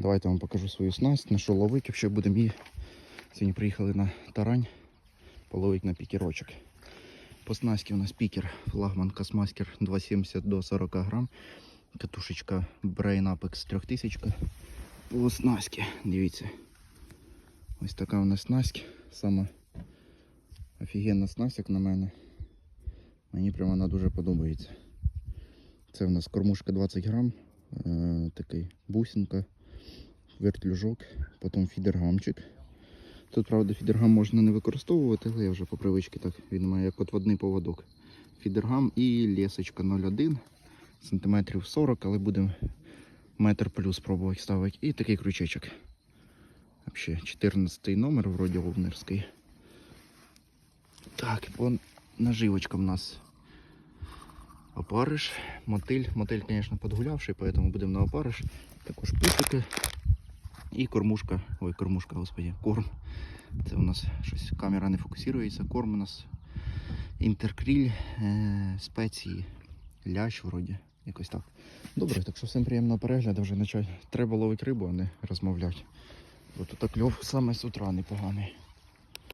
Давайте вам покажу свою снасть, на що ловити, якщо будемо її. Сьогодні приїхали на тарань, половити на пікерочок. По снасті у нас пікер, флагман Космастер 270 до 40 грам. Катушечка Brain Apex 3000. По снасті, дивіться. Ось така у нас снасть. Сама офігенна снасть, як на мене. Мені прямо вона дуже подобається. Це у нас кормушка 20 грам, е, такий бусинка, вертлюжок, потім фідергамчик. Тут, правда, фідергам можна не використовувати, але я вже по привичці так він має як отводний поводок. Фідергам і лесочка 0,1 сантиметрів 40, але будемо метр плюс пробувати ставити. І такий крючечок. Взагалі 14 номер, вроді овнерський. Так, по наживочкам у нас опариш, мотиль. Мотиль, звісно, подгулявший, поэтому будемо на опариш. Також пусики і кормушка. Ой, кормушка, господи, корм. Це у нас щось камера не фокусується. Корм у нас інтеркріль, е, спеції, лящ вроді. Якось так. Добре, так що всім приємного перегляду. Вже начать. Треба ловити рибу, а не розмовляти. Бо тут кльов саме з утра непоганий.